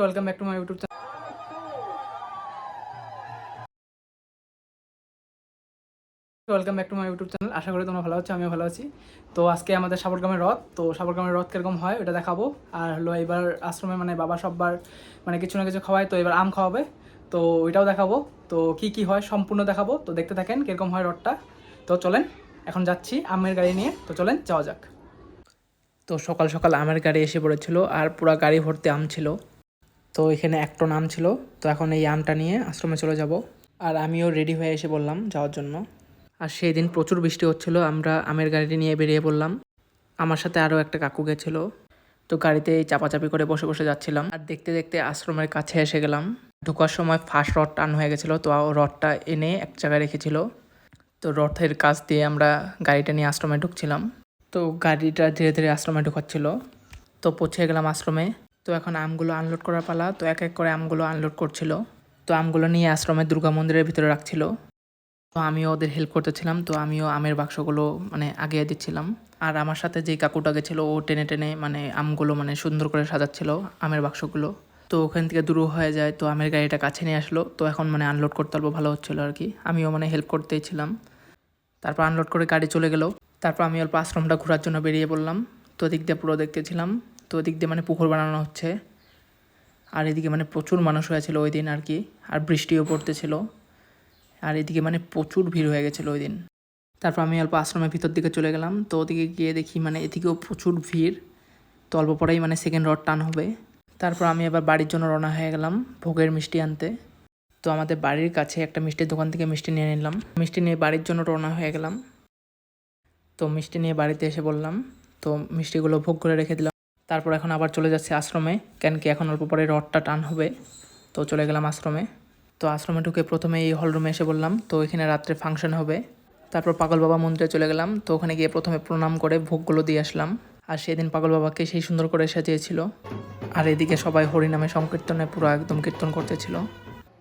Welcome back to my YouTube channel welcome back to my YouTube channel আশা করি তোমরা ভালো আছো, আমিও ভালো আছি। তো আজকে আমাদের সাবরগ্রামের রথ। তো সাবরগ্রামের রথ কীরকম হয়, ওটা দেখাবো। আর হলো এবার আশ্রমে মানে বাবা সববার মানে কিছু না কিছু খাওয়ায়, তো এবার আম খাওয়াবে। তো ওইটাও দেখাবো। তো কি কি হয় সম্পূর্ণ দেখাবো। তো দেখতে থাকেন কীরকম হয় রথটা। তো চলেন, এখন যাচ্ছি আমের গাড়ি নিয়ে। তো চলেন, যাওয়া যাক। তো সকাল সকাল আমের গাড়ি এসে পড়েছিল, আর পুরো গাড়ি ভর্তি আম ছিল। তো এখানে একটা নাম ছিল। তো এখন এই আমটা নিয়ে আশ্রমে চলে যাব। আর আমিও রেডি হয়ে এসে বললাম যাওয়ার জন্য। আর সেই দিন প্রচুর বৃষ্টি হচ্ছিল, আমরা আমের গাড়িটি নিয়ে বেরিয়ে পড়লাম। আমার সাথে আরও একটা কাকু গেছিল। তো গাড়িতে চাপাচাপি করে বসে বসে যাচ্ছিলাম। আর দেখতে দেখতে আশ্রমের কাছে এসে গেলাম। ঢোকার সময় ফার্স্ট রড টান হয়ে গেছিল, তো রডটা এনে এক জায়গায় রেখেছিল। তো রথের কাছ দিয়ে আমরা গাড়িটা নিয়ে আশ্রমে ঢুকছিলাম। তো গাড়িটা ধীরে ধীরে আশ্রমে ঢুকাচ্ছিল। তো পৌঁছে গেলাম আশ্রমে। তো এখন আমগুলো আনলোড করার পালা। তো এক এক করে আমগুলো আনলোড করছিল। তো আমগুলো নিয়ে আশ্রমের দুর্গা মন্দিরের ভিতরে রাখছিল। তো আমিও ওদের হেল্প করতেছিলাম। তো আমিও আমের বাক্সগুলো মানে আগিয়ে দিচ্ছিলাম। আর আমার সাথে যে কাকুটা গেছিল, ও টেনে টেনে মানে আমগুলো মানে সুন্দর করে সাজাচ্ছিল আমের বাক্সগুলো। তো ওখান থেকে দূর হয়ে যায়, তো আমের গাড়িটা কাছে নিয়ে আসলো। তো এখন মানে আনলোড করতে অল্প ভালো হচ্ছিল আর কি। আমিও মানে হেল্প করতেই ছিলাম। তারপর আনলোড করে গাড়ি চলে গেল। তারপর আমি অল্প আশ্রমটা ঘোরার জন্য বেরিয়ে পড়লাম। তো ওদিক দিয়ে পুরো দেখতেছিলাম। তো ওদিক দিয়ে মানে পুকুর বানানো হচ্ছে। আর এদিকে মানে প্রচুর মানুষ হয়েছিল ওই দিন আর কি। আর বৃষ্টিও পড়তেছিল। আর এদিকে মানে প্রচুর ভিড় হয়ে গেছিল ওই দিন। তারপর আমি অল্প আশ্রমের ভিতর দিকে চলে গেলাম। তো ওদিকে গিয়ে দেখি মানে এদিকেও প্রচুর ভিড়। তো অল্প পরেই মানে সেকেন্ড রড টান হবে। তারপর আমি আবার বাড়ির জন্য রওনা হয়ে গেলাম ভোগের মিষ্টি আনতে। তো আমাদের বাড়ির কাছে একটা মিষ্টির দোকান থেকে মিষ্টি নিয়ে নিলাম। মিষ্টি নিয়ে বাড়ির জন্য রওনা হয়ে গেলাম। তো মিষ্টি নিয়ে বাড়িতে এসে বললাম। তো মিষ্টিগুলো ভোগ করে রেখে দিলাম। তারপর এখন আবার চলে যাচ্ছি আশ্রমে, কেন কি এখন অল্প পরে রডটা টান হবে। তো চলে গেলাম আশ্রমে। তো আশ্রমে ঢুকে প্রথমে এই হলরুমে এসে বললাম, তো এখানে রাত্রে ফাংশন হবে। তারপর পাগল বাবা মন্দিরে চলে গেলাম। তো ওখানে গিয়ে প্রথমে প্রণাম করে ভোগগুলো দিয়ে আসলাম। আর সেদিন পাগল বাবাকে সেই সুন্দর করে সাজিয়েছিল। আর এদিকে সবাই হরিনামে সংকীর্তনে পুরো একদম কীর্তন করতেছিল।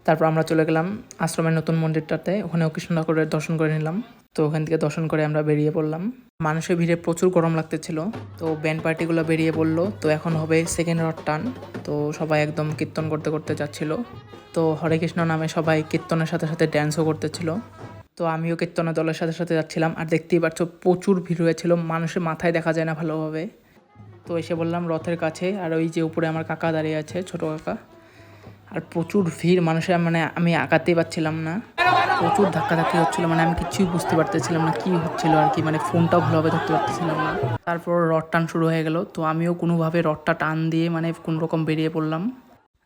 তারপর আমরা চলে গেলাম আশ্রমের নতুন মন্দিরটাতে। ওখানেও কৃষ্ণ ঠাকুরের দর্শন করে নিলাম। তো ওখান থেকে দর্শন করে আমরা বেরিয়ে পড়লাম। মানুষের ভিড়ে প্রচুর গরম লাগতেছিল। তো ব্যান্ড পার্টিগুলো বেরিয়ে পড়ল। তো এখন হবে সেকেন্ড রড টান। তো সবাই একদম কীর্তন করতে করতে যাচ্ছিল। তো হরে কৃষ্ণ নামে সবাই কীর্তনের সাথে সাথে ড্যান্সও করতেছিল। তো আমিও কীর্তনের দলের সাথে সাথে যাচ্ছিলাম। আর দেখতেই পাচ্ছ, প্রচুর ভিড় হয়েছিল। মানুষের মাথায় দেখা যায় না ভালোভাবে। তো এসে বললাম, রথের কাছে। আর ওই যে উপরে আমার কাকা দাঁড়িয়ে আছে, ছোট কাকা। আর প্রচুর ভিড়, মানুষের মানে আমি আঁকাতেই পারছিলাম না। প্রচুর ধাক্কাধাক্কি হচ্ছিল মানে আমি কিছুই বুঝতে পারতেছিলাম না কি হচ্ছিল আর কি মানে ফোনটাও ভালোভাবে ধরতে পারতেছিলাম না। তারপর রড টান শুরু হয়ে গেল, তো আমিও কোনোভাবে রডটা টান দিয়ে মানে কোনো রকম বেরিয়ে পড়লাম।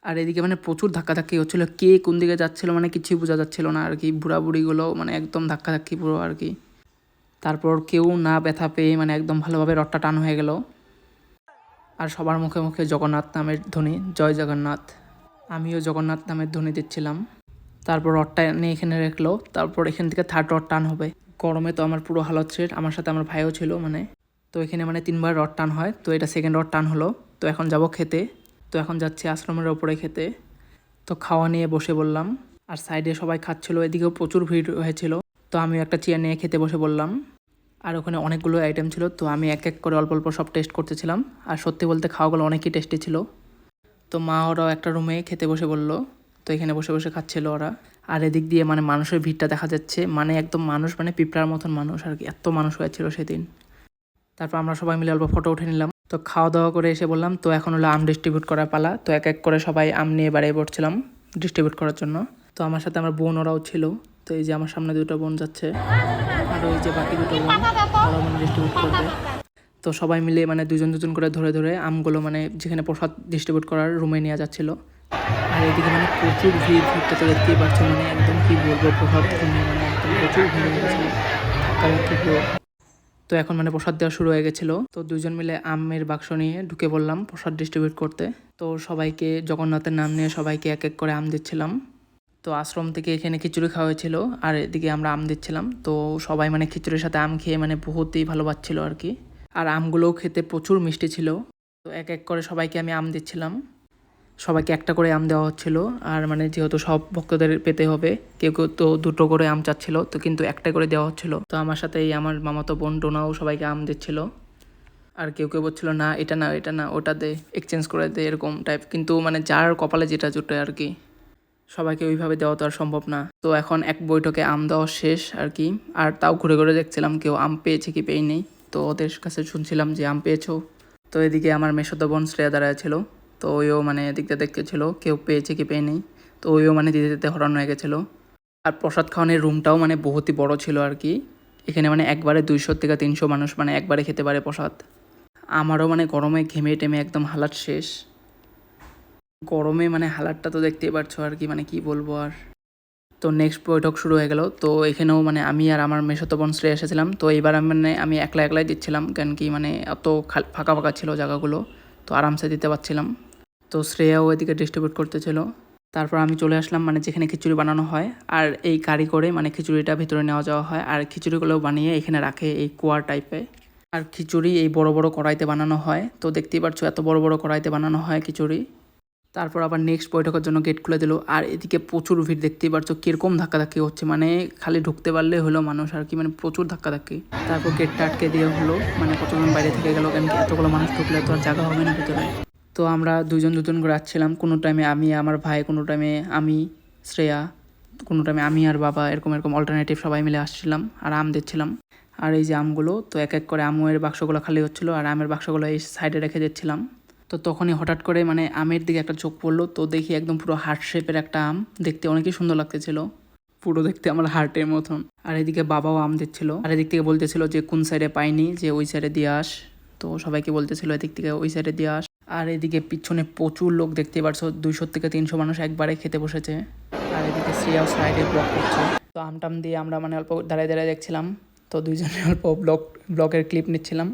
আর এদিকে মানে প্রচুর ধাক্কাধাক্কি হচ্ছিল, কে কোন দিকে যাচ্ছিল মানে কিছুই বোঝা যাচ্ছিল না আর কি বুড়া বুড়িগুলো মানে একদম ধাক্কাধাক্কি পুরো আর কি। তারপর কেউ না ব্যথা পেয়ে মানে একদম ভালোভাবে রডটা টান হয়ে গেল। আর সবার মুখে মুখে জগন্নাথ নামের ধ্বনি, জয় জগন্নাথ। আমিও জগন্নাথ নামের ধ্বনি দিচ্ছিলাম। তারপর রডটা এনে এখানে রাখল। তারপর এখান থেকে থার্ড রড টান হবে। গরমে তো আমার পুরো হালত শেষ আমার সাথে আমার ভাইও ছিল মানে। তো এখানে মানে তিনবার রড টান হয়। তো এটা সেকেন্ড রড টান হলো। তো এখন যাব খেতে। তো এখন যাচ্ছি আশ্রমের ওপরে খেতে। তো খাওয়া নিয়ে বসে বললাম। আর সাইডে সবাই খাচ্ছিল, এদিকেও প্রচুর ভিড় হয়েছিল। তো আমি একটা চেয়ার নিয়ে খেতে বসে বললাম। আর ওখানে অনেকগুলো আইটেম ছিল। তো আমি এক এক করে অল্প অল্প সব টেস্ট করতেছিলাম। আর সত্যি বলতে খাওয়াগুলো অনেকই টেস্টি ছিল। তো মা ওরাও একটা রুমে খেতে বসে বলল, তো এখানে বসে বসে খাচ্ছিল ওরা। আর এদিক দিয়ে মানে মানুষের ভিড়টা দেখা যাচ্ছে মানে একদম মানুষ মানে পিঁপড়ার মতন মানুষ আর কি, এত মানুষ হয়েছিল সেদিন। তারপর আমরা সবাই মিলে অল্প ফটো উঠে নিলাম। তো খাওয়া দাওয়া করে এসে বললাম, তো এখন হলো আম ডিস্ট্রিবিউট করার পালা। তো এক এক করে সবাই আম নিয়ে বাড়িয়ে পড়ছিলাম ডিস্ট্রিবিউট করার জন্য। তো আমার সাথে আমার বোন ওরাও ছিল, তো এই যে আমার সামনে দুটো বোন যাচ্ছে, আর ওই যে বাকি দুটো বোন ওরা মানে ডিস্ট্রিবিউট করবে। তো সবাই মিলে মানে দুজন দুজন করে ধরে ধরে আমগুলো মানে যেখানে প্রসাদ ডিস্ট্রিবিউট করার রুমে নিয়ে যাচ্ছিল। আর এদিকে মানে প্রচুর ভিড়, ভিড়টা তো দেখতেই পাচ্ছ মানে একদম কি বলব, প্রসাদ মানে একদম প্রচুর ভিড় হয়ে গেছিল পুরো। তো এখন মানে প্রসাদ দেওয়া শুরু হয়ে গেছিল। তো দুজন মিলে আমের বাক্স নিয়ে ঢুকে বললাম প্রসাদ ডিস্ট্রিবিউট করতে। তো সবাইকে, জগন্নাথের নাম নিয়ে সবাইকে এক এক করে আম দিচ্ছিলাম। তো আশ্রম থেকে এখানে খিচুড়ি খাওয়া হয়েছিল, আর এদিকে আমরা আম দিচ্ছিলাম। তো সবাই মানে খিচুড়ির সাথে আম খেয়ে মানে বহুতই ভালো পাচ্ছিল আর কি। আর আমগুলোও খেতে প্রচুর মিষ্টি ছিল। তো এক এক করে সবাইকে আমি আম দিচ্ছিলাম। সবাইকে একটা করে আম দেওয়া হচ্ছিল। আর মানে যেহেতু সব ভক্তদের পেতে হবে, কেউ কেউ তো দুটো করে আম চাচ্ছিল, তো কিন্তু একটা করে দেওয়া হচ্ছিল। তো আমার সাথে এই আমার মামাতো বোন টোনাও সবাইকে আম দিচ্ছিল। আর কেউ কেউ বলছিল, না, এটা না এটা না ওটা দে এক্সচেঞ্জ করে দে, এরকম টাইপ কিন্তু মানে যার কপালে যেটা জুটে আর কি, সবাইকে ওইভাবে দেওয়া তো আর সম্ভব না। তো এখন এক বৈঠকে আম দেওয়া শেষ আর কি। আর তাও ঘুরে ঘুরে দেখছিলাম কেউ আম পেয়েছে কি পেয়ে নেই তো ওদের কাছে শুনছিলাম যে আম পেয়েছ। তো এদিকে আমার মেশোতো বোন শ্রেয়া দাঁড়ায় ছিল। তো ওইও মানে এদিকটা দেখতেছিল কেউ পেয়েছে কি পেয়ে নেই তো ওইও মানে দিতে দিতে হরান হয়ে গেছিল। আর প্রসাদ খাওয়ানোর রুমটাও মানে বহুতই বড় ছিল আর কি। এখানে মানে একবারে দুইশো থেকে তিনশো মানুষ মানে একবারে খেতে পারে প্রসাদ। আমারও মানে গরমে ঘেমে টেমে একদম হালাত শেষ। গরমে মানে হালাতটা তো দেখতেই পারছ আর কি মানে কি বলব আর। তো নেক্সট বৈঠক শুরু হয়ে গেল। তো এখানেও মানে আমি আর আমার মেশোতো বোন শ্রেয়া এসেছিলাম। তো এইবার আমি মানে আমি একলা একলাই দিচ্ছিলাম, কেন কি মানে এত ফাঁকা ফাঁকা ছিল জায়গাগুলো, তো আরামসে দিতে পারছিলাম। তো শ্রেয়াও এদিকে ডিস্ট্রিবিউট করতেছিল। তারপর আমি চলে আসলাম মানে যেখানে খিচুড়ি বানানো হয়। আর এই কারি করে মানে খিচুড়িটা ভিতরে নেওয়া যাওয়া হয়। আর খিচুড়িগুলো বানিয়ে এখানে রাখে এই কুয়ার টাইপে আর খিচুড়ি এই বড় বড় কড়াইতে বানানো হয়। তো দেখতেই পাচ্ছ এত বড় বড় কড়াইতে বানানো হয় খিচুড়ি। তারপর আবার নেক্সট বৈঠকের জন্য গেট খুলে দিল। আর এদিকে প্রচুর ভিড় দেখতেই পারছ, কীরকম ধাক্কাধাক্কি হচ্ছে? মানে খালি ঢুকতে পারলে হলো মানুষ, আর কি? মানে প্রচুর ধাক্কাধাক্কি। তারপর গেটটা আটকে দিয়ে হলো মানে কতজন বাইরে থেকে গেল, কেন এতগুলো মানুষ ঢুকলে তো আর জায়গা হবে না ভিতরে। তো আমরা দুজন দুজন করে আসছিলাম, কোনো টাইমে আমি, আমার ভাই, কোনো টাইমে আমি, শ্রেয়া, কোনো টাইমে আমি আর বাবা, এরকম এরকম অল্টারনেটিভ সবাই মিলে আসছিলাম, আর আম দিচ্ছিলাম। আর এই যে আমগুলো, তো এক এক করে আমের বাক্সগুলো খালি হচ্ছিল, আর আমের বাক্সগুলো এই সাইডে রেখে দিচ্ছিলাম। তো তখনই হঠাৎ করে মানে আমের দিকে একটা চোখ পড়ল। তো দেখি একদম পুরো হার্ট শেপের একটা আম। দেখতে অনেকই সুন্দর লাগতেছিল। পুরো দেখতে আমার হার্টের মতন। আর এদিকে বাবাও আম দিচ্ছিল। আর এদিক থেকে বলতেছিল যে, কোন সাইডে পাইনি, যে ওই সাইডে দিয়ে আস। তো সবাইকে বলতেছিল, এদিক থেকে ওই সাইডে দিয়ে আস। আর এদিকে পিছনে প্রচুর লোক দেখতে পারছ। দুইশো থেকে তিনশো মানুষ একবারে খেতে বসেছে। আর এদিকে শ্রেয়াও সাইডে ব্লক করছে। তো আমটাম দিয়ে আমরা মানে অল্প দাঁড়ায় দাঁড়ায় দেখছিলাম। তো দুইজনে অল্প ব্লক ব্লকের ক্লিপ নিচ্ছিলাম।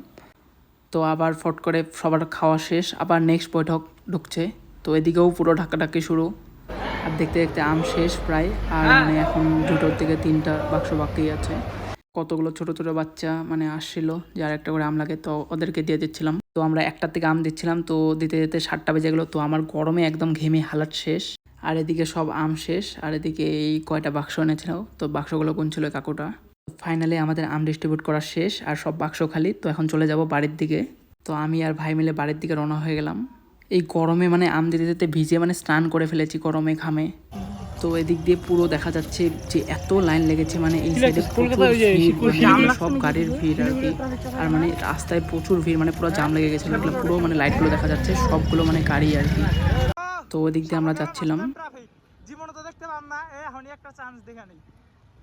তো আবার ফট করে সবার খাওয়া শেষ, আবার নেক্সট বৈঠক ঢুকছে। তো এদিকেও পুরো ঢাকাঢাকি শুরু। আর দেখতে দেখতে আম শেষ প্রায়, আর মানে এখন দুটোর থেকে তিনটা বাক্স বাকি আছে। কতগুলো ছোট ছোট বাচ্চা মানে আসছিল যার একটা করে আম লাগে, তো ওদেরকে দিয়ে দিচ্ছিলাম। তো আমরা একটার থেকে আম দিচ্ছিলাম, তো দিতে দিতে সাতটা বেজে গেলো, তো আমার গরমে একদম ঘেমে হালাত শেষ। আর এদিকে সব আম শেষ, আর এদিকে এই কয়টা বাক্স এনেছিল, তো বাক্সগুলো কোন ছিল কাকুটা। ফাইনালি আমাদের আম ডিস্ট্রিবিউট করা শেষ আর সব বাক্স খালি তো এখন চলে যাব বাড়ির দিকে। তো আমি আর ভাই মিলে বাড়ির দিকে রওনা হয়ে গেলাম। এই গরমে মানে আম দিতে দিতে ভিজে মানে স্নান করে ফেলেছি গরমে ঘামে। তো এদিক দিয়ে পুরো দেখা যাচ্ছে যে এত লাইন লেগেছে মানে এই সাইডে সব গাড়ির ভিড় আর কি। আর মানে রাস্তায় প্রচুর ভিড় মানে পুরো জাম লেগে গেছিল। এগুলো পুরো মানে লাইটগুলো দেখা যাচ্ছে সবগুলো মানে গাড়ি আর কি। তো ওদিক দিয়ে আমরা যাচ্ছিলাম। জীবনে তো দেখতে পাম না এখনই একটা চান্স দেখা নেই।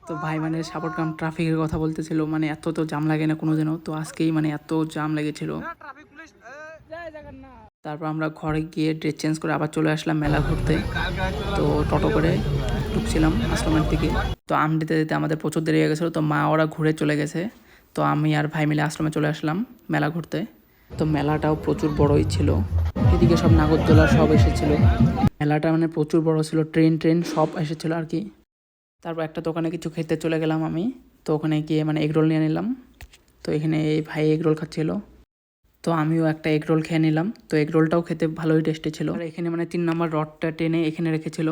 তো ভাই মানে সাপোর্টগ্রাম ট্রাফিকের কথা বলতেছিল মানে এত তো জাম লাগে না কোনো দিনও তো আজকেই মানে এত জাম লেগেছিল। তারপর আমরা ঘরে গিয়ে ড্রেস চেঞ্জ করে আবার চলে আসলাম মেলা ঘুরতে। তো টোটো করে ঢুকছিলাম আশ্রমের দিকে। তো আম দিতে দিতে আমাদের প্রচুর দেরি হয়ে গেছিল তো মা ওরা ঘুরে চলে গেছে। তো আমি আর ভাই মিলে আশ্রমে চলে আসলাম মেলা ঘুরতে। তো মেলাটাও প্রচুর বড়ই ছিল। এদিকে সব নাগরদোলা সব এসেছিল। মেলাটা মানে প্রচুর বড় ছিল ট্রেন ট্রেন সব এসেছিল আর কি। তারপর একটা দোকানে কিছু খেতে চলে গেলাম আমি। তো ওখানে গিয়ে মানে এগরোল নিয়ে নিলাম। তো এখানে এই ভাই এগরোল খাচ্ছিল। তো আমিও একটা এগ রোল খেয়ে নিলাম। তো এগ রোলটাও খেতে ভালোই টেস্টি ছিল। আর এখানে মানে তিন নম্বর রডটা টেনে এখানে রেখেছিল।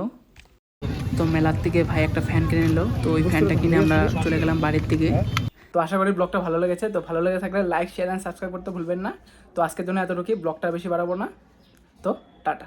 তো মেলার থেকে ভাই একটা ফ্যান কিনে নিল। তো ওই ফ্যানটা কিনে আমরা চলে গেলাম বাড়ির দিকে। তো আশা করি ব্লগটা ভালো লেগেছে। তো ভালো লেগে থাকলে লাইক শেয়ার অ্যান্ড সাবস্ক্রাইব করতে ভুলবেন না। তো আজকের জন্য এতটুকুই। ব্লগটা বেশি বাড়াবো না। তো টাটা।